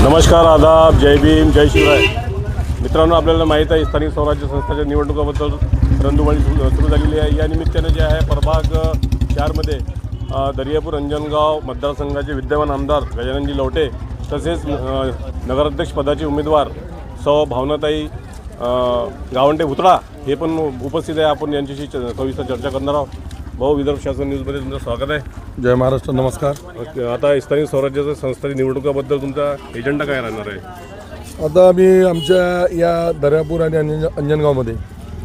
नमस्कार आदाब जय भीम जय शिवराय. मित्रांनो आपल्याला माहीत आहे स्थानिक स्वराज्य संस्थेच्या निवडणुकाबद्दल रणधुमाळी सुरू झालेली आहे. या निमित्तानं जे आहे प्रभाग चारमध्ये दर्यापूर अंजनगाव मतदारसंघाचे विद्यमान आमदार गजाननजी लवटे तसेच नगराध्यक्ष पदाचे उमेदवार सौ भावनाताई गावंडे भुतळा हे पण उपस्थित आहे. आपण यांच्याशी च- सविस्तर चर्चा करणार आहोत. भाऊ विदर्भ शासन न्यूजमध्ये तुमचं स्वागत आहे. जय महाराष्ट्र नमस्कार. आता स्थानिक स्वराज्याच्या संस्थांच्या निवडणुकाबद्दल तुमचा एजेंडा काय राहणार आहे? आता आम्ही आमच्या या दर्यापूर आणि अंजन अंजनगावमध्ये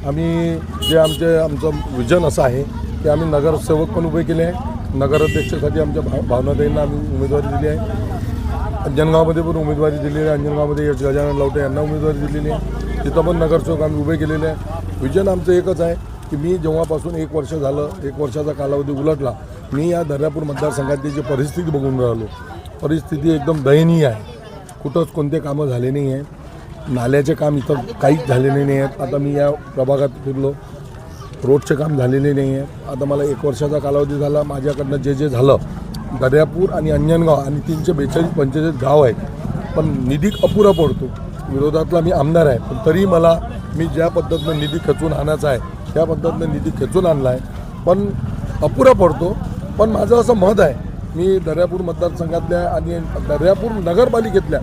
आम्ही जे आमचे आमचं विजन असं आहे की आम्ही नगरसेवक पण उभे केले आहे. नगराध्यक्षासाठी आमच्या भाव भावनाताईंना आम्ही उमेदवारी दिली आहे. अंजनगावमध्ये पण उमेदवारी दिलेली आहे. अंजनगावमध्ये यश गजानन लवटे यांना उमेदवारी दिलेली आहे. तिथं पण नगरसेवक आम्ही उभे केलेले आहे. विजन आमचं एकच आहे. की मी जेव्हापासून एक वर्ष झालं एक वर्षाचा कालावधी उलटला मी या दर्यापूर मतदारसंघातली जी परिस्थिती बघून राहिलो परिस्थिती एकदम दयनीय आहे. कुठंच कोणते कामं झाले नाही आहे नाल्याचे काम इथं काहीच झालेले नाही आहेत. आता मी या प्रभागात फिरलो. रोडचे काम झालेले नाही आहे आता मला एक वर्षाचा कालावधी झाला. माझ्याकडनं जे जे झालं दर्यापूर आणि अंजनगाव आणि तीनशे बेचाळीस पंचेचाळीस गाव आहेत. पण निधी अपुरा पडतो. विरोधातला मी आमदार आहे. पण तरी मला मी ज्या पद्धतीनं निधी खचून आणायचा आहे त्या पद्धतीनं निधी खेचून आणला आहे पण अपुरा पडतो. पण माझं असं मत आहे मी दर्यापूर मतदारसंघातल्या आणि दर्यापूर नगरपालिकेतल्या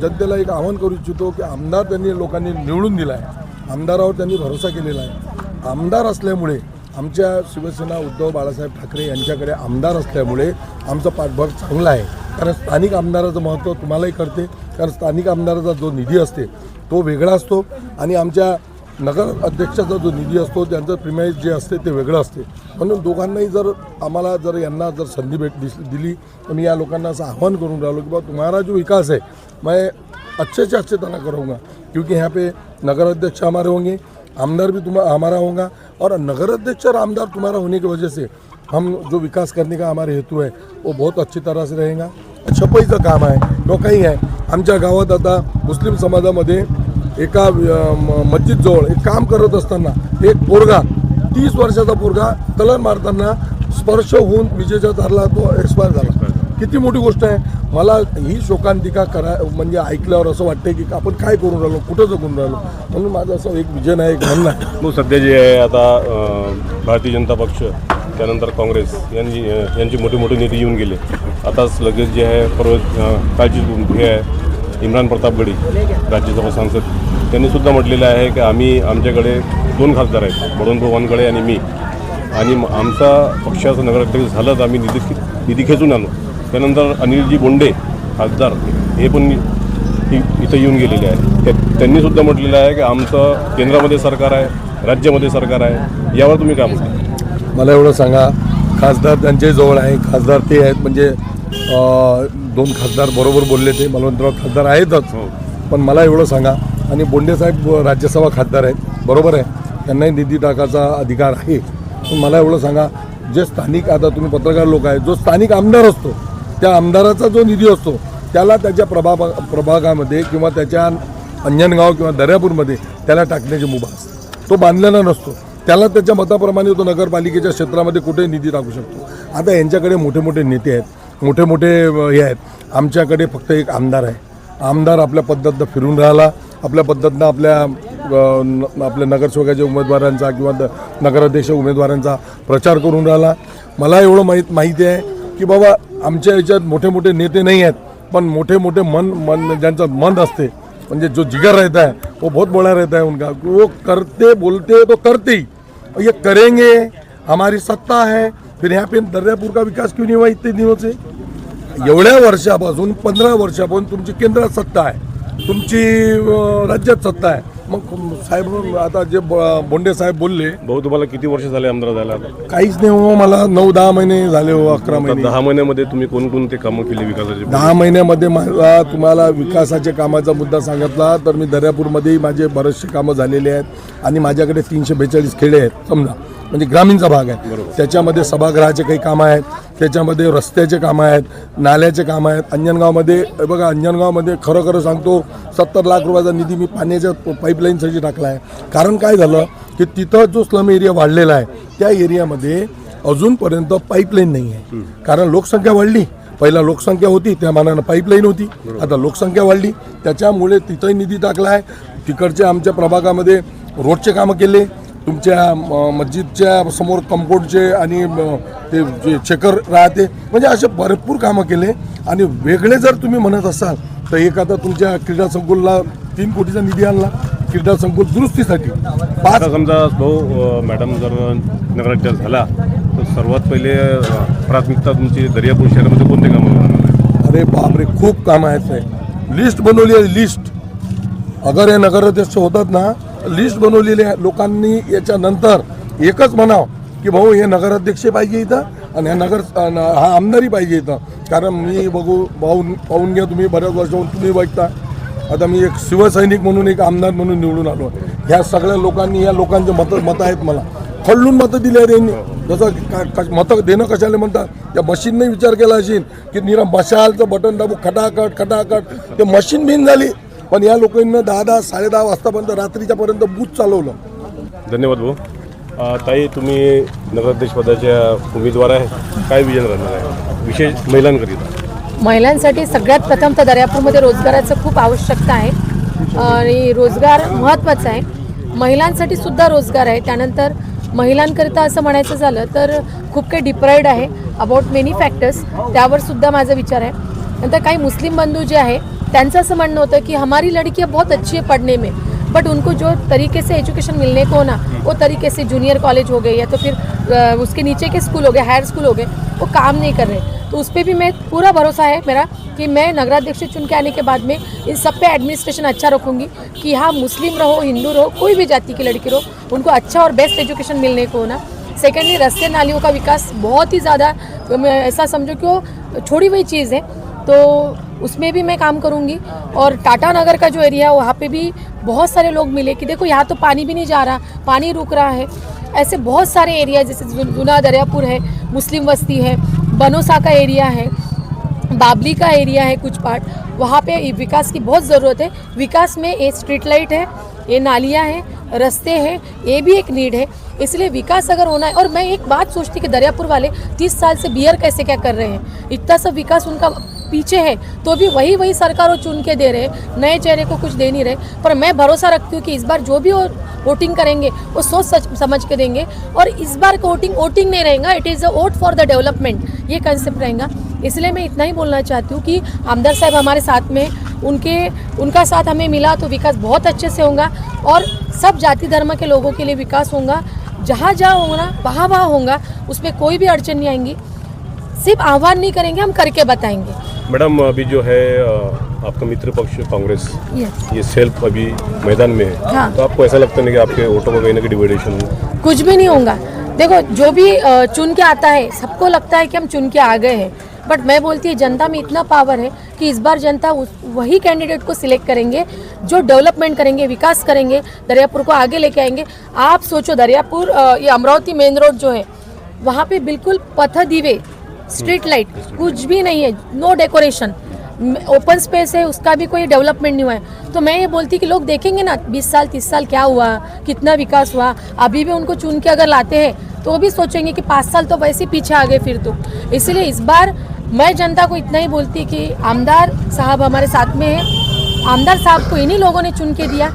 जनतेला एक आवाहन करू इच्छितो की आमदार त्यांनी लोकांनी निवडून दिला आहे आमदारावर त्यांनी भरोसा केलेला आहे. आमदार असल्यामुळे आमच्या शिवसेना उद्धव बाळासाहेब ठाकरे यांच्याकडे आमदार असल्यामुळे आमचा पाठबळ चांगला आहे. कारण स्थानिक आमदाराचं महत्त्व तुम्हालाही कळते. कारण स्थानिक आमदाराचा जो निधी असते तो वेगळा असतो. आणि आमच्या नगर अध्यक्षाचा जो निधी असतो त्यांचं प्रिमाइज जे असते ते वेगळं असते. म्हणून दोघांनाही जर आम्हाला जर यांना जर संधी भेट दिस दिली तर मी या लोकांना असं आह्वान करून राहिलो की बा तुम्हारा जो विकास है मैं अच्छे से अच्छे तरह करूँगा क्योंकि यहाँ पे नगर अध्यक्ष हमारे होंगे आमदार भी तुम्हारा हमारा होगा और नगर अध्यक्ष और आमदार तुम्हारा होने की वजह से हम जो विकास करने का हमारा हेतु है वो बहुत अच्छी तरह से रहेगा। छपाईचं काम आहे तो आहे आमच्या गावात आता मुस्लिम समाजामध्ये एका मस्जिदजवळ एक काम करत असताना एक पोरगा तीस वर्षाचा पोरगा कलर मारताना स्पर्श होऊन विजेच्या तारला तो एक्सपायर झाला. किती मोठी गोष्ट आहे. मला ही शोकांतिका करा म्हणजे ऐकल्यावर असं वाटतंय की आपण काय करून राहिलो कुठं जगून राहिलो? म्हणून माझं असं एक विजन आहे एक म्हणणं आहे. मग सध्या जे आहे आता भारतीय जनता पक्ष त्यानंतर काँग्रेस यांची यांची मोठी मोठी नेते येऊन गेले. आताच लगेच जे आहे परवा कालची हे आहे. इम्रान प्रतापगडी राज्यसभा सांसद. त्यांनी सुद्धा म्हटलेलं आहे की आम्ही आमच्याकडे दोन खासदार आहेत बळवंत वानकडे आणि मी. आणि आमचा पक्षाचं नगराध्यक्ष झालं तर आम्ही निधी निधी खेचून आणू. त्यानंतर अनिलजी बोंडे खासदार हे पण इथं येऊन गेलेले आहे त्या- त्यांनीसुद्धा म्हटलेलं आहे की आमचं केंद्रामध्ये सरकार आहे राज्यामध्ये सरकार आहे. यावर तुम्ही काय म्हणता? मला एवढं सांगा खासदार त्यांच्याही जवळ आहे खासदार ते आहेत. म्हणजे दोन खासदार बरोबर बोलले ते मलवंतराव खासदार आहेतच. हो. पण मला एवढं सांगा आणि बोंडे साहेब राज्यसभा खासदार आहेत बरोबर आहे त्यांनाही निधी टाकायचा अधिकार आहे. पण मला एवढं सांगा जे स्थानिक आता तुम्ही पत्रकार लोक आहेत जो स्थानिक आमदार असतो त्या आमदाराचा जो निधी असतो त्याला त्याच्या प्रभा प्रभागामध्ये किंवा त्याच्या अंजनगाव किंवा दर्यापूरमध्ये त्याला टाकण्याची मुभा असते. तो बांधलेला नसतो. त्याला त्याच्या मताप्रमाणे तो नगरपालिकेच्या क्षेत्रामध्ये कुठे निधी टाकू शकतो. आता यांच्याकडे मोठे मोठे नेते आहेत. मोठे मोठे हे आहेत. आमच्याकडे फक्त एक आमदार आहे. आमदार आपल्या पद्धतीनं फिरून राहिला. आपल्या पद्धतीनं आपल्या न- आपल्या नगरसेवकाच्या उमेदवारांचा किंवा द- नगराध्यक्ष उमेदवारांचा प्रचार करून राहिला. मला एवढं माहीत माहिती आहे की बाबा आमच्या याच्यात मोठे मोठे नेते नाही आहेत. पण मोठे मोठे मन मन ज्यांचं मन असते म्हणजे जो जिगर रहता है वो बहुत बड़ा रहता है उनका वो करते बोलते तो करते ही. ये करेंगे हमारी सत्ता है फिर यहाँ पे दरियापुर का विकास क्यों नहीं हुआ इतने दिनों से? एवढ्या वर्षापासून पंधरा वर्षापासून तुमची केंद्रात सत्ता आहे. तुमची राज्यात सत्ता आहे. मग साहेब आता जे बोंडे साहेब बोलले भाऊ तुम्हाला किती वर्ष झाले आमदार झाला काहीच नाही हो मला नऊ दहा महिने झाले हो अकरा महिने. दहा महिन्यामध्ये तुम्ही कोणकोणते कामं केली विकासाचे? दहा महिन्यामध्ये मला तुम्हाला विकासाच्या कामाचा मुद्दा सांगितला तर मी दर्यापूरमध्येही माझे बरेचसे कामं झालेले आहेत आणि माझ्याकडे तीनशे बेचाळीस खेडे आहेत समजा. म्हणजे ग्रामीणचा भाग आहे. त्याच्यामध्ये सभागृहाचे काही कामं आहेत. त्याच्यामध्ये रस्त्याचे कामं आहेत नाल्याचे कामं आहेत. अंजनगावमध्ये बघा अंजनगावमध्ये खरं खरं सांगतो सत्तर लाख रुपयाचा निधी मी पाण्याच्या पाईपलाईनसाठी टाकला आहे. कारण काय झालं की तिथं जो स्लम एरिया वाढलेला आहे त्या एरियामध्ये अजूनपर्यंत पाईपलाईन नाही आहे. कारण लोकसंख्या वाढली. पहिला लोकसंख्या होती त्या मानानं पाईपलाईन होती. आता लोकसंख्या वाढली. त्याच्यामुळे तिथंही निधी टाकला आहे. तिकडच्या आमच्या प्रभागामध्ये रोडचे कामं केले. तुमच्या मस्जिदच्या समोर कंपाऊंडचे आणि ते जे चेकर राहते म्हणजे असे भरपूर कामं केले. आणि वेगळे जर तुम्ही म्हणत असाल तर एक आता तुमच्या क्रीडा संकुलला तीन कोटीचा निधी आणला. क्रीडा संकुल दुरुस्तीसाठी पाच समजा भाऊ मॅडम जर नगराध्यक्ष झाला तर सर्वात पहिले प्राथमिकता तुमची दर्यापूर शहरामध्ये कोणते कामं अरे बापरे खूप कामं आहेत लिस्ट बनवली आहे लिस्ट अगर हे नगराध्यक्ष होतात ना लिस्ट बनवलेली आहे. लोकांनी याच्यानंतर एकच म्हणावं की भाऊ हे नगराध्यक्ष पाहिजे इथं आणि ह्या नगर हा आमदारी पाहिजे इथं. कारण मी बघू पाहून पाहून घ्या तुम्ही बऱ्याच वर्षाहून तुम्ही बघता. आता मी एक शिवसैनिक म्हणून एक आमदार म्हणून निवडून आलो ह्या सगळ्या लोकांनी या लोकांचे मतं मतं आहेत मला. खडलून मतं दिली आहेत यांनी. जसं का- मतं देणं कशाला म्हणतात? त्या मशीनने विचार केला असेल की निरा मशालचं बटन दाबू खटाखट खटाखट. ते मशीन बिन झाली. पण या लोकांना दहा दहा साडे दहा वाजतापर्यंत रात्रीच्या पर्यंत बूथ चालवलं. धन्यवाद भाऊ. ताई तुम्ही नगराध्यक्षपदाच्या उमेदवार आहे. काय विजन राहणार आहे? विशेष महिलांकरिता. महिलांसाठी सगळ्यात प्रथम तर दर्यापूरमध्ये रोजगाराचं खूप आवश्यकता आहे. आणि रोजगार महत्त्वाचा आहे. महिलांसाठी सुद्धा रोजगार आहे. त्यानंतर महिलांकरिता असं म्हणायचं झालं तर खूप काही डिप्राईड आहे. अबाउट मेनी फॅक्टर्स त्यावर सुद्धा माझा विचार आहे. नंतर काही मुस्लिम बंधू जे आहे त्यांचं असं म्हणणं होतं की हमारी लड़कियाँ बहुत अच्छी है पढ़ने में बट उनको जो तरीके से एजुकेशन मिलने को ना, वो तरीके से जूनियर कॉलेज हो गए या तो फिर उसके नीचे के स्कूल हो गए हायर स्कूल हो गए, वो काम नहीं कर रहे। तो उस पर भी मैं पूरा भरोसा है मेरा कि मैं नगराध्यक्ष चुन के आने के बाद में इन सब पे एडमिनिस्ट्रेशन अच्छा रखूँगी कि यहाँ मुस्लिम रहो, हिंदू रहो, कोई भी जाति की लड़की रहो, उनको अच्छा और बेस्ट एजुकेशन मिलने को ना। सेकेंडली रस्ते नालियों का विकास बहुत ही ज़्यादा तो ऐसा समझो कि वो छोड़ी हुई चीज़ है। तो उसमें भी मैं काम करूँगी। और टाटा नगर का जो एरिया है, वहाँ पे भी बहुत सारे लोग मिले कि देखो यहाँ तो पानी भी नहीं जा रहा, पानी रुक रहा है। ऐसे बहुत सारे एरिया जैसे जुना, दरियापुर है, मुस्लिम बस्ती है, बनोसा का एरिया है, बाबली का एरिया है कुछ पार्ट वहाँ पे विकास की बहुत ज़रूरत है। विकास में ये स्ट्रीट लाइट है, ये नालियाँ हैं, रास्ते हैं, ये भी एक नीड है। इसलिए विकास अगर होना है, और मैं एक बात सोचती कि दरियापुर वाले तीस साल से बियर कैसे क्या कर रहे हैं? इतना सब विकास उनका पीछे है तो भी वही वही सरकारों चुन के दे रहे नए चेहरे को कुछ दे नहीं रहे, पर मैं भरोसा रखती हूँ कि इस बार जो भी वो वोटिंग करेंगे, वो सोच सच, समझ के देंगे। और इस बार का वोटिंग वोटिंग नहीं रहेगा it is a vote for the development ये कंसेप्ट रहेगा। इसलिए मैं इतना ही बोलना चाहती हूँ कि आमदार साहब हमारे साथ में, उनके, उनका साथ हमें मिला तो विकास बहुत अच्छे से होगा और सब जाति धर्म के लोगों के लिए विकास होगा। जहाँ जहाँ होगा वहाँ वहाँ होगा उसमें कोई भी अड़चन नहीं आएँगी। सिर्फ़ आह्वान नहीं करेंगे, हम करके बताएँगे। मैडम अभी जो है आपका मित्र पक्ष कांग्रेस ये सेल्फ अभी मैदान में है। हाँ। तो आपको ऐसा लगता नहीं कि आपके वोटों का कहीं ना कहीं डिवाइडेशन कुछ भी नहीं होगा देखो जो भी चुन के आता है सबको लगता है कि हम चुन के आ गए हैं। बट मैं बोलती है जनता में इतना पावर है कि इस बार जनता उस वही कैंडिडेट को सिलेक्ट करेंगे जो डेवलपमेंट करेंगे विकास करेंगे दरियापुर को आगे लेके आएँगे। आप सोचो दरियापुर ये अमरावती मेन रोड जो है वहाँ पे बिल्कुल पथ दीवे स्ट्रीट लाइट, कुछ भी नहीं है नो डेकोरेशन ओपन स्पेस है, उसका भी कोई डेवलपमेंट नहीं हुआ है। तो मैं ये बोलती कि लोग देखेंगे ना 20 साल 30 साल क्या हुआ, कितना विकास हुआ, अभी भी उनको चुन के अगर लाते हैं तो वो भी सोचेंगे कि पाँच साल तो वैसे ही पीछे आ गए फिर तो। इसलिए इस बार मैं जनता को इतना ही बोलती कि आमदार साहब हमारे साथ में है। आमदार साहब को इन्हीं लोगों ने चुन के दिया।